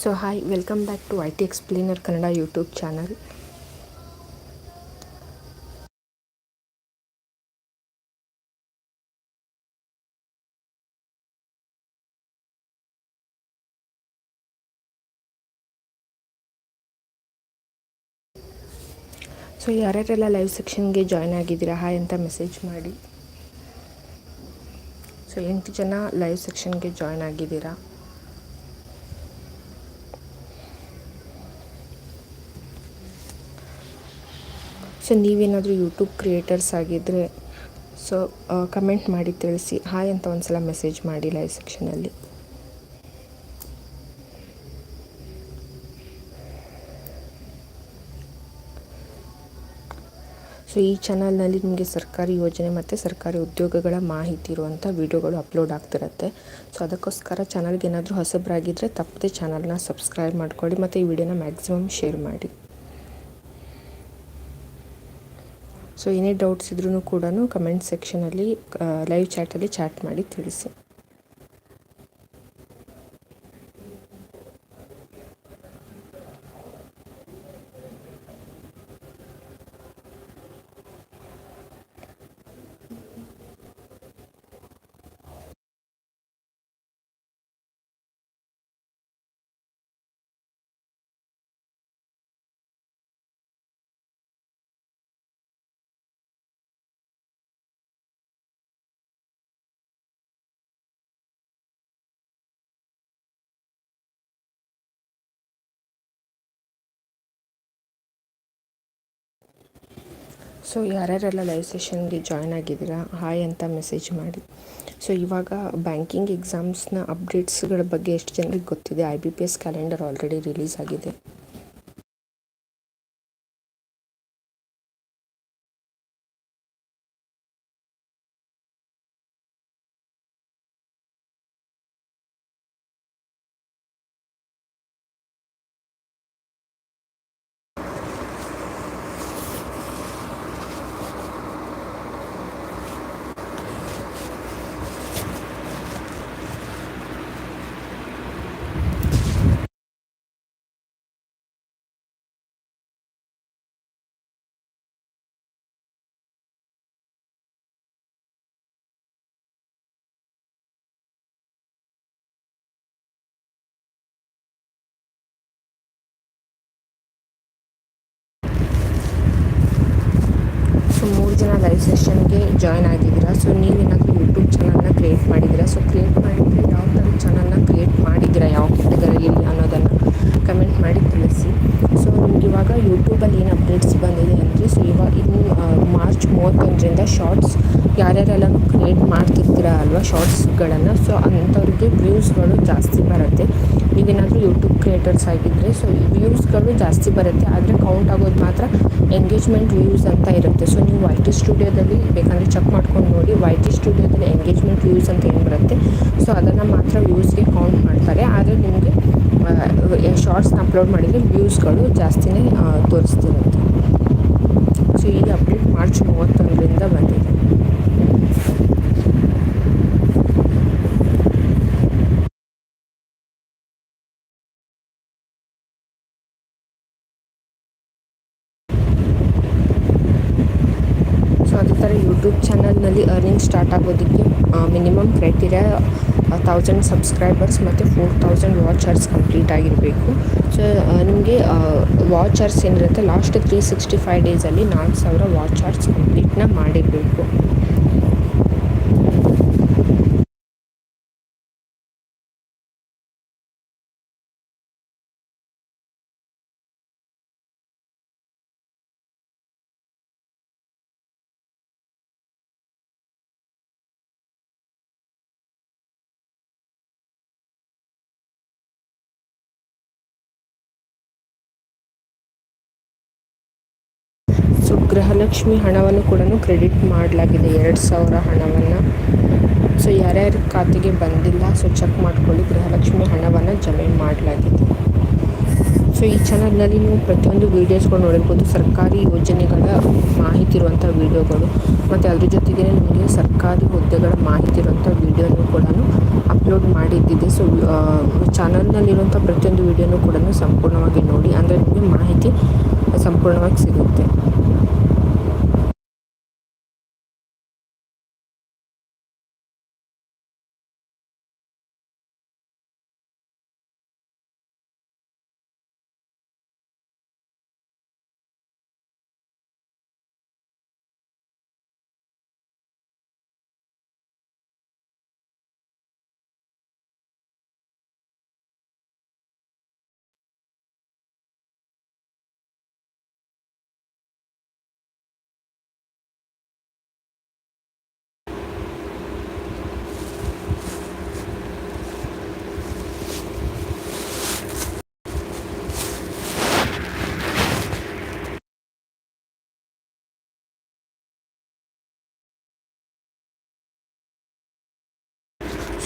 So hi welcome back to I T explainer Kannada YouTube channel so ಯಾರ್ಯಾರೆಲ್ಲ live ಸೆಕ್ಷನ್ಗೆ join ಆಗಿದ್ದೀರಾ hi ಅಂತ message ಮಾಡಿ. So ಎಂಟು ಜನ ಲೈವ್ ಸೆಕ್ಷನ್ಗೆ ಜಾಯ್ನ್ ಆಗಿದ್ದೀರಾ. ಸೊ ನೀವೇನಾದರೂ ಯೂಟ್ಯೂಬ್ ಕ್ರಿಯೇಟರ್ಸ್ ಆಗಿದ್ದರೆ ಸೊ ಕಮೆಂಟ್ ಮಾಡಿ ತಿಳಿಸಿ. ಹಾಯ್ ಅಂತ ಒಂದ್ಸಲ ಮೆಸೇಜ್ ಮಾಡಿ ಲೈವ್ ಸೆಕ್ಷನಲ್ಲಿ ಸೊ ಈ ಚಾನಲ್ನಲ್ಲಿ ನಿಮಗೆ ಸರ್ಕಾರಿ ಯೋಜನೆ ಮತ್ತು ಸರ್ಕಾರಿ ಉದ್ಯೋಗಗಳ ಮಾಹಿತಿ ಇರುವಂಥ ವೀಡಿಯೋಗಳು ಅಪ್ಲೋಡ್ ಆಗ್ತಿರುತ್ತೆ. ಸೊ ಅದಕ್ಕೋಸ್ಕರ ಚಾನಲ್ಗೆ ಏನಾದರೂ ಹೊಸಬರಾಗಿದ್ದರೆ ತಪ್ಪದೆ ಚಾನಲ್ನ ಸಬ್ಸ್ಕ್ರೈಬ್ ಮಾಡ್ಕೊಳ್ಳಿ ಮತ್ತು ಈ ವಿಡಿಯೋನ ಮ್ಯಾಕ್ಸಿಮಮ್ ಶೇರ್ ಮಾಡಿ. ಸೊ ಏನೇ ಡೌಟ್ಸ್ ಇದ್ರೂ ಕೂಡ ಕಮೆಂಟ್ ಸೆಕ್ಷನಲ್ಲಿ ಲೈವ್ ಚಾಟಲ್ಲಿ ಚಾಟ್ ಮಾಡಿ ತಿಳಿಸಿ. ಸೊ ಯಾರ್ಯಾರೆಲ್ಲ ಲೈವ್ ಸೆಷನ್ಗೆ ಜಾಯ್ನ್ ಆಗಿದ್ದೀರಾ ಹಾಯ್ ಅಂತ ಮೆಸೇಜ್ ಮಾಡಿ. ಸೊ ಇವಾಗ ಬ್ಯಾಂಕಿಂಗ್ ಎಕ್ಸಾಮ್ಸ್ನ ಅಪ್ಡೇಟ್ಸ್ಗಳ ಬಗ್ಗೆ ಎಷ್ಟು ಜನರಿಗೆ ಗೊತ್ತಿದೆ? I B P S calendar already release ಆಗಿದೆ ಸೊ ಮೂರು ಜನ ಲೈವ್ ಸೆಷನ್ಗೆ ಜಾಯ್ನ್ ಆಗಿದ್ದೀರಾ? ಸೊ ನೀವೇನಾದರೂ ಯೂಟ್ಯೂಬ್ ಚಾನಲ್ನ ಕ್ರಿಯೇಟ್ ಮಾಡಿದ್ದೀರಾ? ಸೊ ಕ್ರಿಯೇಟ್ ಮಾಡಿದರೆ ಯಾವ ಥರ ಚಾನಲ್ನ ಕ್ರಿಯೇಟ್ ಮಾಡಿದ್ದೀರಾ? ಯಾವ ಕ್ಯಾಟಗರಿಯಲ್ಲಿ ಅನ್ನೋದನ್ನು ಕಮೆಂಟ್ ಮಾಡಿ ತಿಳಿಸಿ. ಸೊ ನಿಮ್ಗೆ ಇವಾಗ ಯೂಟ್ಯೂಬಲ್ಲಿ ಏನು ಅಪ್ಡೇಟ್ಸ್ ಬಂದಿದೆ ಅಂದರೆ ಸೊ ಇವಾಗ ಇನ್ನು ಮಾರ್ಚ್ ಮೂವತ್ತೊಂದರಿಂದ ಶಾರ್ಟ್ಸ್ ಯಾರ್ಯಾರೆಲ್ಲ ಕ್ರಿಯೇಟ್ ಮಾಡ್ತಿರ್ತೀರ ಅಲ್ವಾ ಶಾರ್ಟ್ಸ್ಗಳನ್ನು ಸೊ ಅಂಥವ್ರಿಗೆ ವ್ಯೂಸ್ಗಳು ಜಾಸ್ತಿ ಬರುತ್ತೆ. ನೀವೇನಾದರೂ ಯೂಟ್ಯೂಬ್ ಕ್ರಿಯೇಟರ್ಸ್ ಆಗಿದ್ದರೆ ಸೊ ವ್ಯೂಸ್ಗಳು ಜಾಸ್ತಿ ಬರುತ್ತೆ. ಆದರೆ ಕೌಂಟ್ ಆಗೋದು ಮಾತ್ರ ಎಂಗೇಜ್ಮೆಂಟ್ ವ್ಯೂಸ್ ಅಂತ ಇರುತ್ತೆ. ಸೊ ನೀವು ವೈ ಟಿ ಸ್ಟುಡಿಯೋದಲ್ಲಿ ಬೇಕಂದರೆ ಚೆಕ್ ಮಾಡ್ಕೊಂಡು ನೋಡಿ. ವೈ ಟಿ ಸ್ಟುಡಿಯೋದಲ್ಲಿ ಎಂಗೇಜ್ಮೆಂಟ್ ವ್ಯೂಸ್ ಅಂತ ಏನು ಬರುತ್ತೆ. ಸೊ ಅದನ್ನು ಮಾತ್ರ ವ್ಯೂಸ್ಗೆ ಕೌಂಟ್ ಮಾಡ್ತಾರೆ. ಆದರೆ ನಿಮಗೆ ಶಾರ್ಟ್ಸ್ನ ಅಪ್ಲೋಡ್ ಮಾಡಿದರೆ ವ್ಯೂಸ್ಗಳು ಜಾಸ್ತಿನೇ ತೋರಿಸ್ತಿರುತ್ತೆ. ಸೊ ಈಗ ಅಪ್ಡೇಟ್ ಮಾರ್ಚ್ ಮೂವತ್ತೊಂದರಿಂದ ಬಂದಿದೆ ಸೊ ಅದೇ ಥರ ಯೂಟ್ಯೂಬ್ ಚಾನಲ್ನಲ್ಲಿ ಅರ್ನಿಂಗ್ ಸ್ಟಾರ್ಟ್ ಆಗೋದಕ್ಕೆ ಮಿನಿಮಮ್ ಕ್ರೈಟೀರಿಯಾ ತೌಸಂಡ್ ಸಬ್ಸ್ಕ್ರೈಬರ್ಸ್ ಮತ್ತು ಫೋರ್ ತೌಸಂಡ್ ವಾಚರ್ಸ್ ಕಂಪ್ಲೀಟ್ ಆಗಿರಬೇಕು. ಸೊ ನಿಮಗೆ ವಾಚರ್ಸ್ ಏನಿರುತ್ತೆ ಲಾಸ್ಟ್ ತ್ರೀ ಸಿಕ್ಸ್ಟಿ ಫೈವ್ ಡೇಸಲ್ಲಿ ನಾಲ್ಕು ಸಾವಿರ ವಾಚರ್ಸ್ ಕಂಪ್ಲೀಟ್ನ ಮಾಡಿರಬೇಕು. ಗೃಹಲಕ್ಷ್ಮಿ ಹಣವನ್ನು ಕೂಡ ಕ್ರೆಡಿಟ್ ಮಾಡಲಾಗಿದೆ. ಎರಡು ಸಾವಿರ ಹಣವನ್ನು ಸೊ ಯಾರ್ಯಾರ ಖಾತೆಗೆ ಬಂದಿಲ್ಲ, ಸೊ ಚೆಕ್ ಮಾಡಿಕೊಳ್ಳಿ ಗೃಹಲಕ್ಷ್ಮಿ ಹಣವನ್ನು ಜಮೆ ಮಾಡಲಾಗಿದೆ. ಸೊ ಈ ಚಾನಲ್ನಲ್ಲಿ ನೀವು ಪ್ರತಿಯೊಂದು ವೀಡಿಯೋಸ್ಗಳು ನೋಡಿರ್ಬೋದು. ಸರ್ಕಾರಿ ಯೋಜನೆಗಳ ಮಾಹಿತಿ ಇರುವಂಥ ವೀಡಿಯೋಗಳು ಮತ್ತು ಅದ್ರ ಜೊತೆಗೆ ನಿಮಗೆ ಸರ್ಕಾರಿ ಹುದ್ದೆಗಳ ಮಾಹಿತಿ ಇರುವಂಥ ವೀಡಿಯೋನು ಕೂಡ ಅಪ್ಲೋಡ್ ಮಾಡಿದ್ದಿದೆ. ಸೊ ಚಾನಲ್ನಲ್ಲಿರುವಂಥ ಪ್ರತಿಯೊಂದು ವೀಡಿಯೋನು ಕೂಡ ಸಂಪೂರ್ಣವಾಗಿ ನೋಡಿ, ಅಂದರೆ ನಿಮಗೆ ಮಾಹಿತಿ ಸಂಪೂರ್ಣವಾಗಿ ಸಿಗುತ್ತೆ.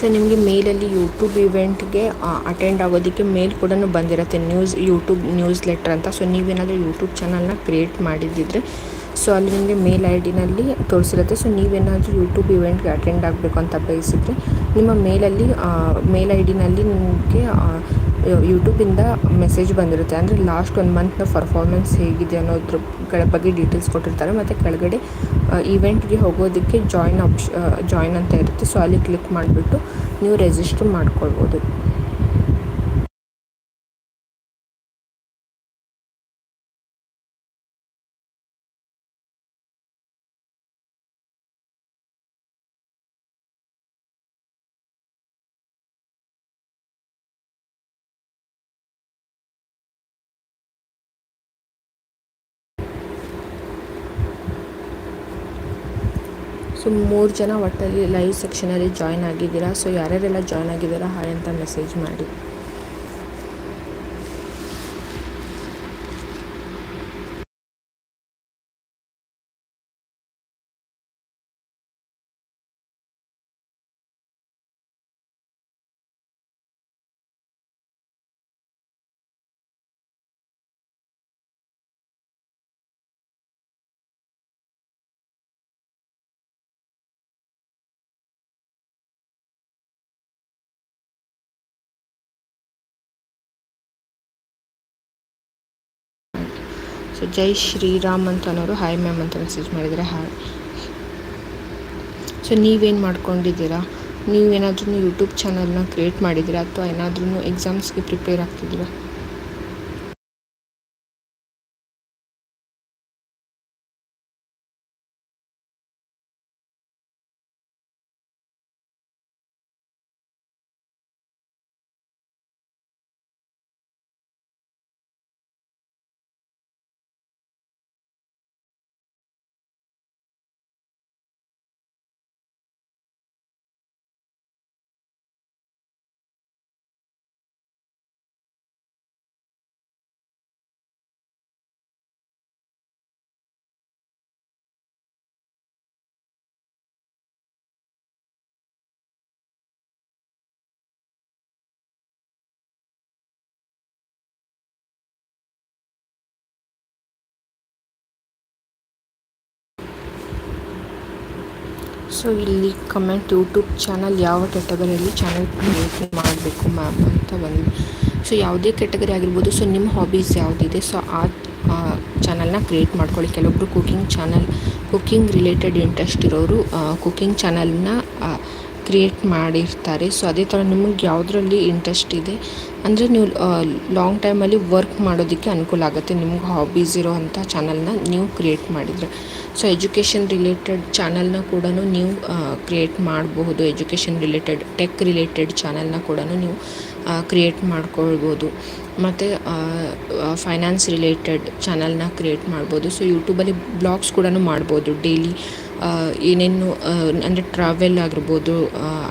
ಸೊ ನಿಮಗೆ ಮೇಲಲ್ಲಿ ಯೂಟ್ಯೂಬ್ ಇವೆಂಟ್ಗೆ ಅಟೆಂಡ್ ಆಗೋದಕ್ಕೆ ಮೇಲ್ ಕೂಡ ಬಂದಿರುತ್ತೆ ನ್ಯೂಸ್ ಯೂಟ್ಯೂಬ್ ನ್ಯೂಸ್ ಲೆಟ್ರ್ ಅಂತ. ಸೊ ನೀವೇನಾದರೂ ಯೂಟ್ಯೂಬ್ ಚಾನಲ್ನ ಕ್ರಿಯೇಟ್ ಮಾಡಿದ್ದಿದ್ರೆ ಸೊ ಅಲ್ಲಿ ನಿಮಗೆ ಮೇಲ್ ಐ ಡಿನಲ್ಲಿ ತೋರಿಸಿರುತ್ತೆ. ಸೊ ನೀವೇನಾದರೂ ಯೂಟ್ಯೂಬ್ ಇವೆಂಟ್ಗೆ ಅಟೆಂಡ್ ಆಗಬೇಕು ಅಂತ ಬಯಸಿದ್ರೆ ನಿಮ್ಮ ಮೇಲಲ್ಲಿ ಮೇಲ್ ಐ ಡಿನಲ್ಲಿ ನಿಮಗೆ ಯೂಟ್ಯೂಬಿಂದ ಮೆಸೇಜ್ ಬಂದಿರುತ್ತೆ. ಅಂದರೆ ಲಾಸ್ಟ್ ಒನ್ ಮಂತ್ನ ಪರ್ಫಾರ್ಮೆನ್ಸ್ ಹೇಗಿದೆ ಅನ್ನೋದ್ರ ಬಗ್ಗೆ ಡೀಟೇಲ್ಸ್ ಕೊಟ್ಟಿರ್ತಾರೆ. ಮತ್ತು ಕೆಳಗಡೆ ಈವೆಂಟ್ಗೆ ಹೋಗೋದಕ್ಕೆ ಜಾಯ್ನ್ ಆಪ್ಷ ಜಾಯ್ನ್ ಅಂತ ಇರುತ್ತೆ. ಸೊ ಅಲ್ಲಿ ಕ್ಲಿಕ್ ಮಾಡಿಬಿಟ್ಟು ನೀವು ರಿಜಿಸ್ಟರ್ ಮಾಡ್ಕೊಳ್ಬೋದು. ಮೂರು ಜನ ಒಟ್ಟಲ್ಲಿ ಲೈವ್ ಸೆಕ್ಷನಲ್ಲಿ ಜಾಯ್ನ್ ಆಗಿದ್ದೀರಾ? ಸೊ ಯಾರ್ಯಾರೆಲ್ಲ ಜಾಯ್ನ್ ಆಗಿದ್ದೀರಾ? ಹಾಯ್ ಅಂತ ಮೆಸೇಜ್ ಮಾಡಿ. ಸೊ ಜೈ ಶ್ರೀರಾಮ್ ಅಂತ ಅನ್ನೋರು ಹಾಯ್ ಮ್ಯಾಮ್ ಅಂತ ಮೆಸೇಜ್ ಮಾಡಿದರೆ ಹಾಯ್. ಸೊ ನೀವೇನು ಮಾಡ್ಕೊಂಡಿದ್ದೀರಾ? ನೀವೇನಾದ್ರೂ ಯೂಟ್ಯೂಬ್ ಚಾನಲ್ನ ಕ್ರಿಯೇಟ್ ಮಾಡಿದ್ದೀರಾ ಅಥವಾ ಏನಾದ್ರೂ ಎಕ್ಸಾಮ್ಸ್ಗೆ ಪ್ರಿಪೇರ್ ಆಗ್ತಿದ್ದೀರಾ? ಸೊ, ಇಲ್ಲಿ ಕಮೆಂಟ್ ಯೂಟ್ಯೂಬ್ ಚಾನಲ್ ಯಾವ ಕೆಟಗರಿಯಲ್ಲಿ ಚಾನಲ್ ಕ್ರಿಯೇಟ್ ಮಾಡಬೇಕು ಮ್ಯಾಮ್ ಅಂತ ಬಂದಿದೆ. ಸೊ ಯಾವುದೇ ಕೆಟಗರಿ ಆಗಿರ್ಬೋದು ಸೊ ನಿಮ್ಮ ಹಾಬೀಸ್ ಯಾವುದಿದೆ ಸೊ ಆ ಚಾನಲ್ನ ಕ್ರಿಯೇಟ್ ಮಾಡ್ಕೊಳ್ಳಿ. ಕೆಲವೊಬ್ಬರು cooking channel cooking related interest ಇರೋರು ಕುಕ್ಕಿಂಗ್ ಚಾನಲ್ನ ಕ್ರಿಯೇಟ್ ಮಾಡಿರ್ತಾರೆ. ಸೊ ಅದೇ ಥರ ನಿಮಗೆ ಯಾವುದರಲ್ಲಿ ಇಂಟ್ರೆಸ್ಟ್ ಇದೆ, ಅಂದರೆ ನೀವು ಲಾಂಗ್ ಟೈಮಲ್ಲಿ ವರ್ಕ್ ಮಾಡೋದಕ್ಕೆ ಅನುಕೂಲ ಆಗುತ್ತೆ. ನಿಮ್ಗೆ ಹಾಬೀಸ್ ಇರೋವಂಥ ಚಾನಲ್ನ ನೀವು ಕ್ರಿಯೇಟ್ ಮಾಡಿದರೆ. ಸೊ ಎಜುಕೇಷನ್ ರಿಲೇಟೆಡ್ ಚಾನಲ್ನ ಕೂಡ ನೀವು ಕ್ರಿಯೇಟ್ ಮಾಡಬಹುದು. ಎಜುಕೇಷನ್ ರಿಲೇಟೆಡ್, ಟೆಕ್ ರಿಲೇಟೆಡ್ ಚಾನಲ್ನ ಕೂಡ ನೀವು ಕ್ರಿಯೇಟ್ ಮಾಡ್ಕೊಳ್ಬೋದು ಮತ್ತು ಫೈನಾನ್ಸ್ ರಿಲೇಟೆಡ್ ಚಾನಲ್ನ ಕ್ರಿಯೇಟ್ ಮಾಡ್ಬೋದು. ಸೊ ಯೂಟ್ಯೂಬಲ್ಲಿ ಬ್ಲಾಗ್ಸ್ ಕೂಡ ಮಾಡ್ಬೋದು. ಡೈಲಿ ಏನೇನು ಅಂದರೆ ಟ್ರಾವೆಲ್ ಆಗಿರ್ಬೋದು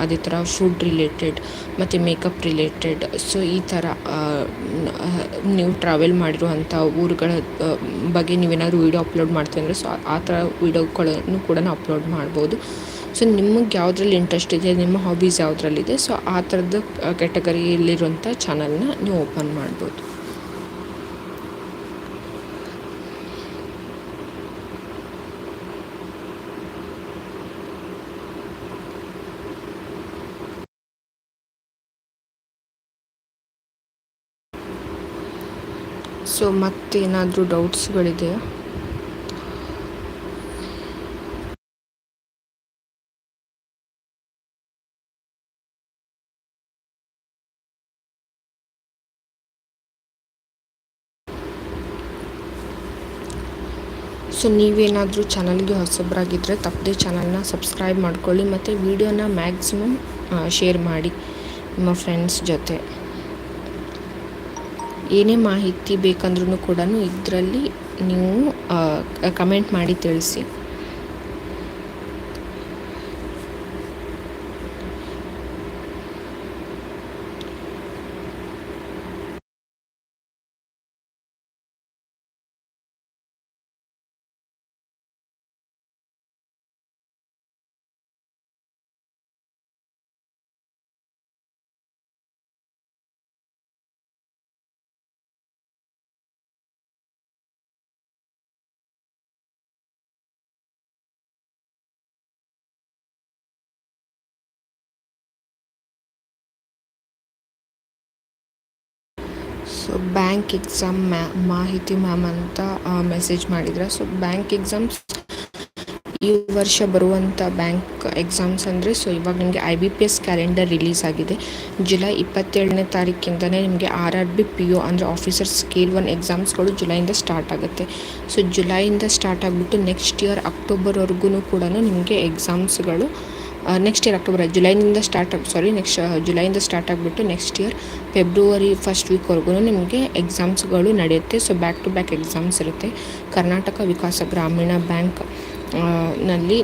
ಅದೇ ಥರ ಫುಡ್ ರಿಲೇಟೆಡ್ ಮತ್ತು ಮೇಕಪ್ ರಿಲೇಟೆಡ್ ಸೊ ಈ ಥರ ನೀವು ಟ್ರಾವೆಲ್ ಮಾಡಿರುವಂಥ ಊರುಗಳ ಬಗ್ಗೆ ನೀವೇನಾದರೂ ವೀಡಿಯೋ ಅಪ್ಲೋಡ್ ಮಾಡ್ತೀವಿ ಅಂದರೆ ಸೊ ಆ ಥರ ವೀಡಿಯೋಗಳನ್ನು ಕೂಡ ಅಪ್ಲೋಡ್ ಮಾಡ್ಬೋದು. ಸೊ ನಿಮಗೆ ಯಾವುದ್ರಲ್ಲಿ ಇಂಟ್ರೆಸ್ಟ್ ಇದೆ? ನಿಮ್ಮ ಹಾಬೀಸ್ ಯಾವುದ್ರಲ್ಲಿದೆ ಸೊ ಆ ಥರದ ಕ್ಯಾಟಗರಿಯಲ್ಲಿರುವಂಥ ಚಾನಲ್ನ ನೀವು ಓಪನ್ ಮಾಡ್ಬೋದು. ಸೊ ಮತ್ತೇನಾದರೂ ಡೌಟ್ಸ್ಗಳಿದೆಯಾ ಸೊ ನೀವೇನಾದರೂ ಚಾನಲ್ಗೆ ಹೊಸಬರಾಗಿದ್ದರೆ ತಪ್ಪದೇ ಚಾನಲ್ನ ಸಬ್ಸ್ಕ್ರೈಬ್ ಮಾಡ್ಕೊಳ್ಳಿ ಮತ್ತು ವಿಡಿಯೋನ ಮ್ಯಾಕ್ಸಿಮಮ್ ಶೇರ್ ಮಾಡಿ ನಿಮ್ಮ ಫ್ರೆಂಡ್ಸ್ ಜೊತೆ. ಏನೇ ಮಾಹಿತಿ ಬೇಕಂದ್ರೂ ಕೂಡ ಇದರಲ್ಲಿ ನೀವು ಕಮೆಂಟ್ ಮಾಡಿ ತಿಳಿಸಿ. ಸೊ ಬ್ಯಾಂಕ್ ಎಕ್ಸಾಮ್ ಮ್ಯಾ ಮಾಹಿತಿ ಮ್ಯಾಮ್ ಅಂತ ಮೆಸೇಜ್ ಮಾಡಿದ್ರೆ. ಸೊ ಬ್ಯಾಂಕ್ ಎಕ್ಸಾಮ್ಸ್ ಈ ವರ್ಷ ಬರುವಂಥ ಬ್ಯಾಂಕ್ ಎಕ್ಸಾಮ್ಸ್ ಅಂದರೆ ಸೊ ಇವಾಗ ನಿಮಗೆ I B P S calendar release ಆಗಿದೆ. ಜುಲೈ ಇಪ್ಪತ್ತೇಳನೇ ತಾರೀಕಿಂದನೇ ನಿಮಗೆ R R B P O ಅಂದರೆ ಆಫೀಸರ್ ಸ್ಕೇಲ್ ಒನ್ ಎಕ್ಸಾಮ್ಸ್ಗಳು ಜುಲೈಯಿಂದ ಸ್ಟಾರ್ಟ್ ಆಗುತ್ತೆ. ಸೊ ಜುಲೈಯಿಂದ ಸ್ಟಾರ್ಟ್ ಆಗಿಬಿಟ್ಟು ನೆಕ್ಸ್ಟ್ ಇಯರ್ ಅಕ್ಟೋಬರ್ವರೆಗೂ ಕೂಡ ನಿಮಗೆ ಎಕ್ಸಾಮ್ಸ್ಗಳು ನೆಕ್ಸ್ಟ್ ಇಯರ್ ಅಕ್ಟೋಬರ್ ಜುಲೈನಿಂದ ಸ್ಟಾರ್ಟ್ ಆಗಿ ಸಾರಿ ನೆಕ್ಸ್ಟ್ ಜುಲೈಯಿಂದ ಸ್ಟಾರ್ಟ್ ಆಗಿಬಿಟ್ಟು ನೆಕ್ಸ್ಟ್ ಇಯರ್ ಫೆಬ್ರವರಿ ಫಸ್ಟ್ ವೀಕ್ವರೆಗೂ ನಿಮಗೆ ಎಕ್ಸಾಮ್ಸ್ಗಳು ನಡೆಯುತ್ತೆ. So back to back exams ಇರುತ್ತೆ. ಕರ್ನಾಟಕ ವಿಕಾಸ ಗ್ರಾಮೀಣ ಬ್ಯಾಂಕ್ನಲ್ಲಿ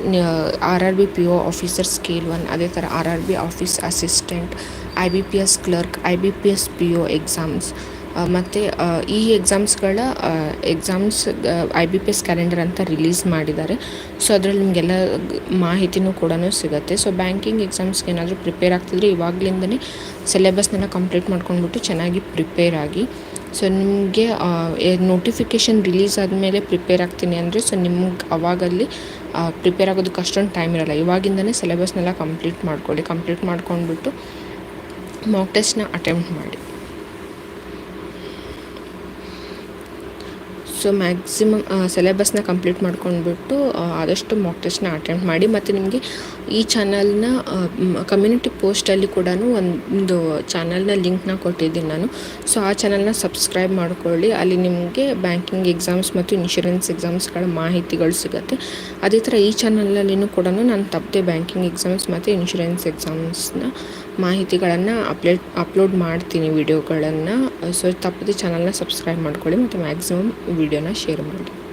R R B P O officer scale one ಅದೇ ಥರ R R B office assistant I B P S clerk I B P S P O exams ಮತ್ತು ಈ ಎಕ್ಸಾಮ್ಸ್ಗಳ exams I B P S calendar ಅಂತ release ಮಾಡಿದ್ದಾರೆ. So ಅದರಲ್ಲಿ ನಿಮಗೆಲ್ಲ ಮಾಹಿತಿನೂ ಕೂಡ ಸಿಗುತ್ತೆ. ಸೊ ಬ್ಯಾಂಕಿಂಗ್ ಎಕ್ಸಾಮ್ಸ್ಗೆ ಏನಾದರೂ ಪ್ರಿಪೇರ್ ಆಗ್ತಿದ್ರೆ ಇವಾಗಲಿಂದನೇ ಸಿಲೆಬಸ್ನೆಲ್ಲ ಕಂಪ್ಲೀಟ್ ಮಾಡ್ಕೊಂಡ್ಬಿಟ್ಟು ಚೆನ್ನಾಗಿ ಪ್ರಿಪೇರ್ ಆಗಿ. ಸೊ ನಿಮಗೆ ನೋಟಿಫಿಕೇಷನ್ ರಿಲೀಸ್ ಆದಮೇಲೆ ಪ್ರಿಪೇರ್ ಆಗ್ತೀನಿ ಅಂದರೆ ಸೊ ನಿಮ್ಗೆ ಅವಾಗಲ್ಲಿ ಪ್ರಿಪೇರ್ ಆಗೋದಕ್ಕೆ ಅಷ್ಟೊಂದು ಟೈಮ್ ಇರೋಲ್ಲ. ಇವಾಗಿಂದನೇ ಸಿಲೆಬಸ್ನೆಲ್ಲ ಕಂಪ್ಲೀಟ್ ಮಾಡ್ಕೊಳ್ಳಿ. ಕಂಪ್ಲೀಟ್ ಮಾಡ್ಕೊಂಡ್ಬಿಟ್ಟು ಮಾಕ್ ಟೆಸ್ಟ್ನ ಅಟೆಂಪ್ಟ್ ಮಾಡಿ. ಸೊ ಮ್ಯಾಕ್ಸಿಮಮ್ ಸಿಲೆಬಸ್ನ ಕಂಪ್ಲೀಟ್ ಮಾಡ್ಕೊಂಡ್ಬಿಟ್ಟು ಆದಷ್ಟು ಮಾಕ್ ಟೆಸ್ಟ್ನ ಅಟೆಂಡ್ ಮಾಡಿ, ಮತ್ತು ನಿಮಗೆ ಈ ಚಾನಲ್ನ ಕಮ್ಯುನಿಟಿ ಪೋಸ್ಟಲ್ಲಿ ಕೂಡ ಒಂದು ಚಾನಲ್ನ ಲಿಂಕ್ನ ಕೊಟ್ಟಿದ್ದೀನಿ ನಾನು. ಸೊ ಆ ಚಾನಲ್ನ ಸಬ್ಸ್ಕ್ರೈಬ್ ಮಾಡ್ಕೊಳ್ಳಿ. ಅಲ್ಲಿ ನಿಮಗೆ ಬ್ಯಾಂಕಿಂಗ್ ಎಕ್ಸಾಮ್ಸ್ ಮತ್ತು ಇನ್ಶೂರೆನ್ಸ್ ಎಕ್ಸಾಮ್ಸ್ಗಳ ಮಾಹಿತಿಗಳು ಸಿಗುತ್ತೆ. ಅದೇ ಥರ ಈ ಚಾನಲಲ್ಲಿನೂ ಕೂಡ ನಾನು ತಪ್ಪದೆ ಬ್ಯಾಂಕಿಂಗ್ ಎಕ್ಸಾಮ್ಸ್ ಮತ್ತು ಇನ್ಶೂರೆನ್ಸ್ ಎಕ್ಸಾಮ್ಸ್ನ ಮಾಹಿತಿಗಳನ್ನು ಅಪ್ಲೇಟ್ ಅಪ್ಲೋಡ್ ಮಾಡ್ತೀನಿ ವಿಡಿಯೋಗಳನ್ನು ಸೊ ತಪ್ಪದೆ ಚಾನಲ್ನ ಸಬ್ಸ್ಕ್ರೈಬ್ ಮಾಡ್ಕೊಳ್ಳಿ ಮತ್ತು ಮ್ಯಾಕ್ಸಿಮಮ್ ವಿಡಿಯೋನ ಶೇರ್ ಮಾಡಿ.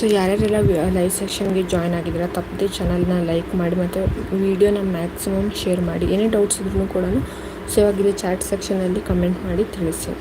ಸೊ ಯಾರ್ಯಾರೆಲ್ಲ ಲೈವ್ ಸೆಕ್ಷನ್ಗೆ ಜಾಯ್ನ್ ಆಗಿದ್ದೀರ, ತಪ್ಪದೆ ಚಾನಲ್ನ ಲೈಕ್ ಮಾಡಿ ಮತ್ತು ವೀಡಿಯೋನ ಮ್ಯಾಕ್ಸಿಮಮ್ ಶೇರ್ ಮಾಡಿ. ಏನೇ ಡೌಟ್ಸ್ ಇದ್ರೂ ಕೂಡ ಸೊ ಇವಾಗ ಚಾಟ್ ಸೆಕ್ಷನಲ್ಲಿ ಕಮೆಂಟ್ ಮಾಡಿ ತಿಳಿಸಿ.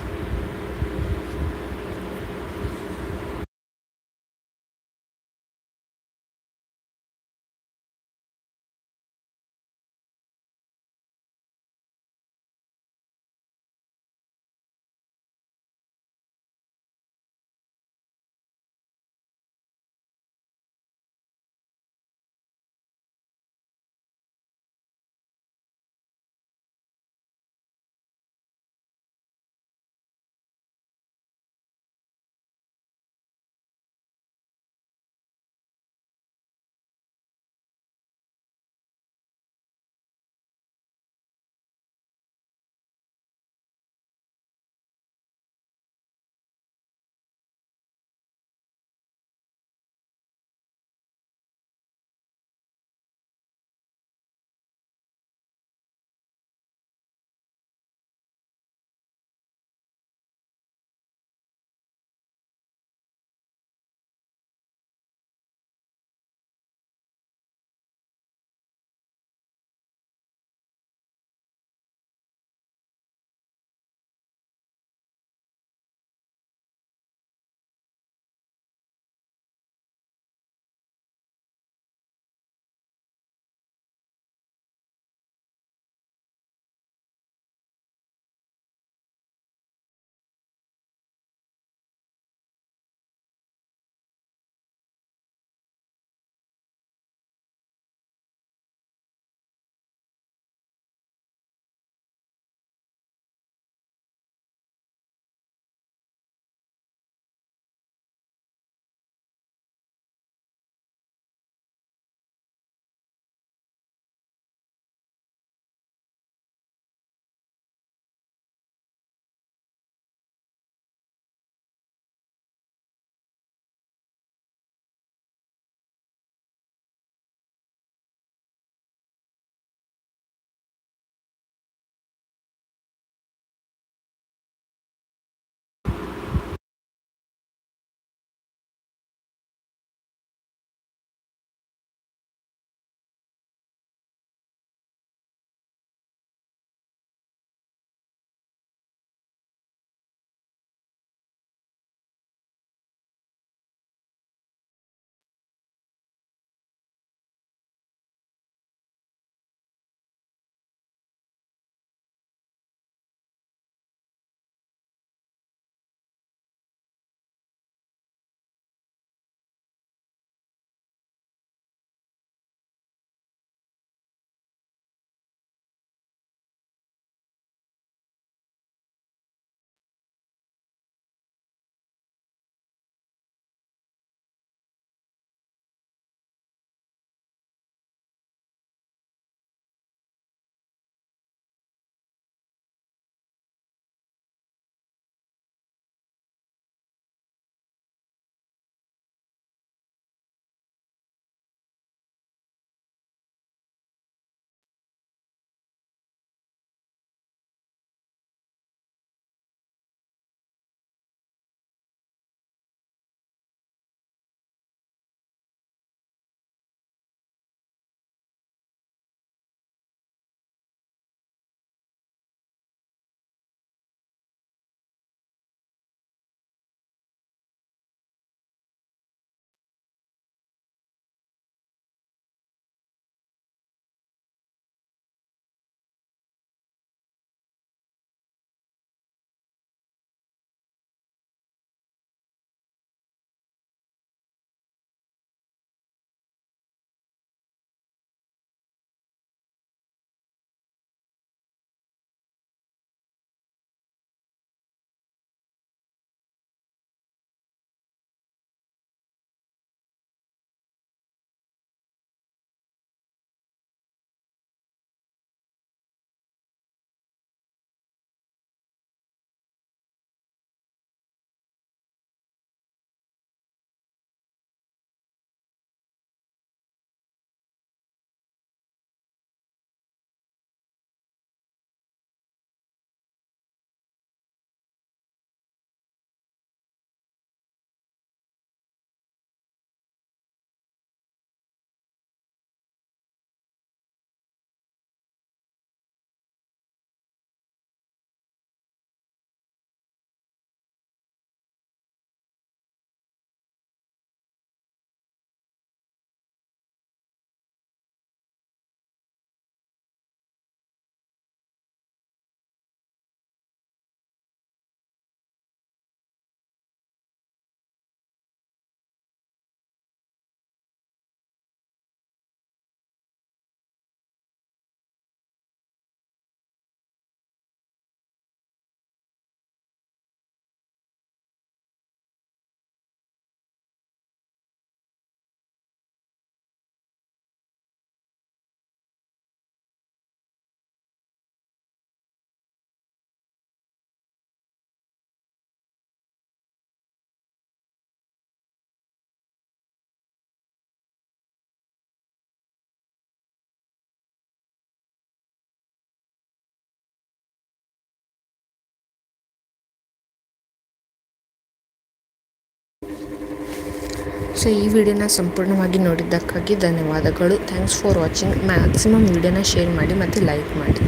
ಸೊ, ಈ ವಿಡಿಯೋನ ಸಂಪೂರ್ಣವಾಗಿ ನೋಡಿದ್ದಕ್ಕಾಗಿ ಧನ್ಯವಾದಗಳು. ಥ್ಯಾಂಕ್ಸ್ ಫಾರ್ ವಾಚಿಂಗ್ ಮ್ಯಾಕ್ಸಿಮಮ್ ವಿಡಿಯೋನ ಶೇರ್ ಮಾಡಿ ಮತ್ತು ಲೈಕ್ ಮಾಡಿ.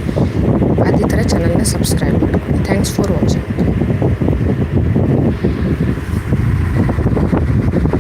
ಅದೇ ಥರ ಚಾನಲ್ನ ಸಬ್ಸ್ಕ್ರೈಬ್ ಮಾಡಿ ಥ್ಯಾಂಕ್ಸ್ ಫಾರ್ ವಾಚಿಂಗ್